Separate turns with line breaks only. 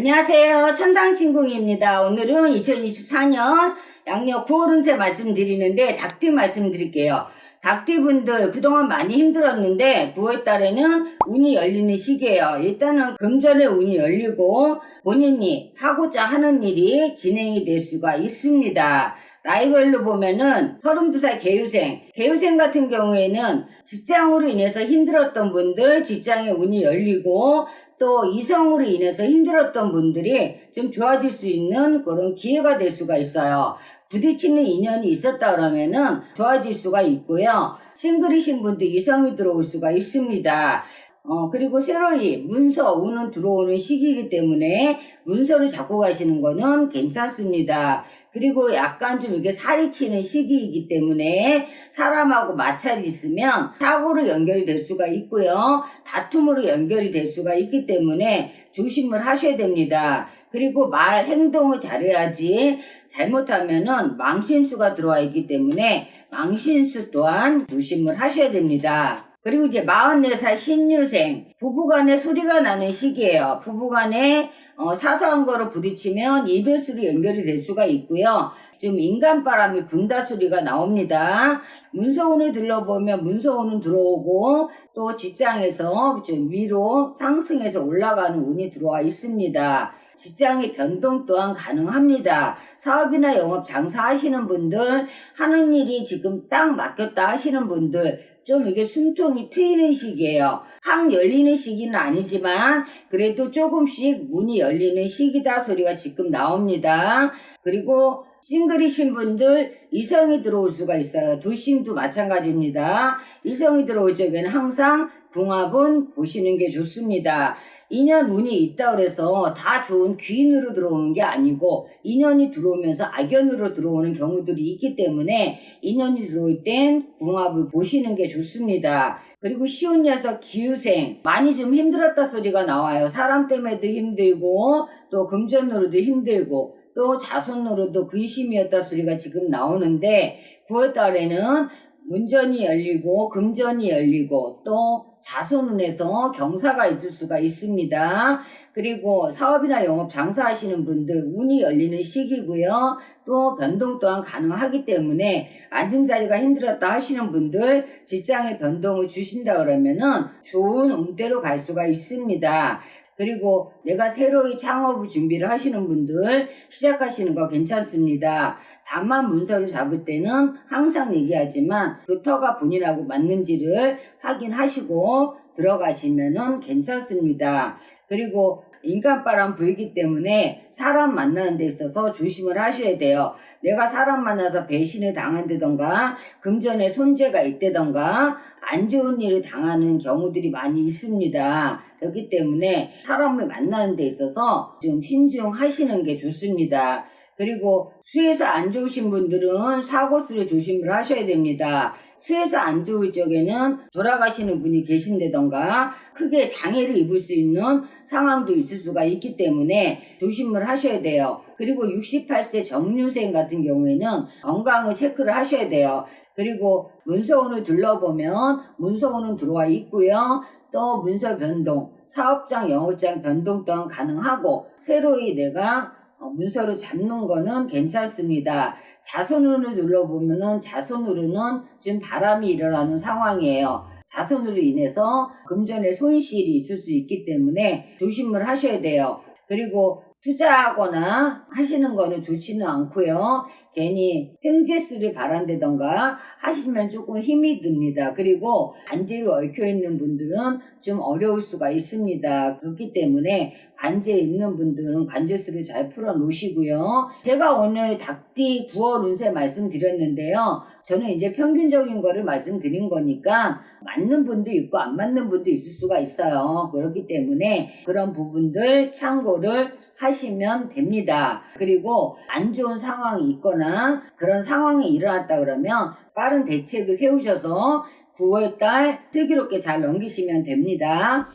안녕하세요. 천상신궁입니다. 오늘은 2024년 양력 9월 운세 말씀드리는데 닭띠 말씀드릴게요. 닭띠분들 그동안 많이 힘들었는데 9월 달에는 운이 열리는 시기예요. 일단은 금전의 운이 열리고 본인이 하고자 하는 일이 진행이 될 수가 있습니다. 나이별로 보면은 32살 개유생, 개유생 같은 경우에는 직장으로 인해서 힘들었던 분들 직장의 운이 열리고 또 이성으로 인해서 힘들었던 분들이 좀 좋아질 수 있는 그런 기회가 될 수가 있어요. 부딪히는 인연이 있었다 그러면은 좋아질 수가 있고요. 싱글이신 분도 이성이 들어올 수가 있습니다. 어, 그리고 새로이 문서, 운은 들어오는 시기이기 때문에 문서를 잡고 가시는 거는 괜찮습니다. 그리고 약간 좀 이게 살이 치는 시기이기 때문에 사람하고 마찰이 있으면 사고로 연결이 될 수가 있고요. 다툼으로 연결이 될 수가 있기 때문에 조심을 하셔야 됩니다. 그리고 말, 행동을 잘해야지 잘못하면은 망신수가 들어와 있기 때문에 망신수 또한 조심을 하셔야 됩니다. 그리고 이제 44살 신유생 부부간에 소리가 나는 시기예요. 부부간에 어, 사소한 거로 부딪히면 이별수로 연결이 될 수가 있고요. 좀 인간바람이 분다 소리가 나옵니다. 문서운을 둘러보면 문서운은 들어오고 또 직장에서 좀 위로 상승해서 올라가는 운이 들어와 있습니다. 직장의 변동 또한 가능합니다. 사업이나 영업 장사하시는 분들, 하는 일이 지금 딱 맡겼다 하시는 분들, 좀 이게 숨통이 트이는 시기예요. 확 열리는 시기는 아니지만 그래도 조금씩 문이 열리는 시기다 소리가 지금 나옵니다. 그리고 싱글이신 분들 이성이 들어올 수가 있어요. 도심도 마찬가지입니다. 이성이 들어올 적에는 항상 궁합은 보시는 게 좋습니다. 인연 운이 있다 그래서 다 좋은 귀인으로 들어오는 게 아니고 인연이 들어오면서 악연으로 들어오는 경우들이 있기 때문에 인연이 들어올 땐 궁합을 보시는 게 좋습니다. 그리고 쉬운 녀석 기후생 많이 좀 힘들었다 소리가 나와요. 사람 때문에도 힘들고 또 금전으로도 힘들고 또 자손으로도 근심이었다 소리가 지금 나오는데 9월 달에는 문전이 열리고 금전이 열리고 또 자손운에서 경사가 있을 수가 있습니다. 그리고 사업이나 영업 장사하시는 분들 운이 열리는 시기고요. 또 변동 또한 가능하기 때문에 앉은 자리가 힘들었다 하시는 분들 직장에 변동을 주신다 그러면은 좋은 운대로 갈 수가 있습니다. 그리고 내가 새로이 창업을 준비를 하시는 분들 시작하시는 거 괜찮습니다. 다만 문서를 잡을 때는 항상 얘기하지만 그 터가 본인하고 맞는지를 확인하시고 들어가시면은 괜찮습니다. 그리고 인간바람 불기 때문에 사람 만나는 데 있어서 조심을 하셔야 돼요. 내가 사람 만나서 배신을 당한다던가 금전에 손재가 있다던가 안 좋은 일을 당하는 경우들이 많이 있습니다. 그렇기 때문에 사람을 만나는 데 있어서 좀 신중하시는 게 좋습니다. 그리고 수에서 안 좋으신 분들은 사고수를 조심을 하셔야 됩니다. 수에서 안 좋을 적에는 돌아가시는 분이 계신다던가 크게 장애를 입을 수 있는 상황도 있을 수가 있기 때문에 조심을 하셔야 돼요. 그리고 68세 정유생 같은 경우에는 건강을 체크를 하셔야 돼요. 그리고 문서원을 둘러보면 문서원은 들어와 있고요. 또 문서 변동, 사업장, 영업장 변동 또한 가능하고 새로이 내가 어, 문서를 잡는 거는 괜찮습니다. 자손으로 눌러보면은 자손으로는 지금 바람이 일어나는 상황이에요. 자손으로 인해서 금전에 손실이 있을 수 있기 때문에 조심을 하셔야 돼요. 그리고 투자하거나 하시는 거는 좋지는 않고요. 괜히 횡재수를 바란다던가 하시면 조금 힘이 듭니다. 그리고 관제로 얽혀 있는 분들은 좀 어려울 수가 있습니다. 그렇기 때문에 관제 있는 분들은 관제수를 잘 풀어 놓으시고요. 제가 오늘 닭띠 9월 운세 말씀드렸는데요. 저는 이제 평균적인 거를 말씀드린 거니까 맞는 분도 있고 안 맞는 분도 있을 수가 있어요. 그렇기 때문에 그런 부분들 참고를 하시면 됩니다. 그리고 안 좋은 상황이 있거나 그런 상황이 일어났다 그러면 빠른 대책을 세우셔서 9월달 슬기롭게 잘 넘기시면 됩니다.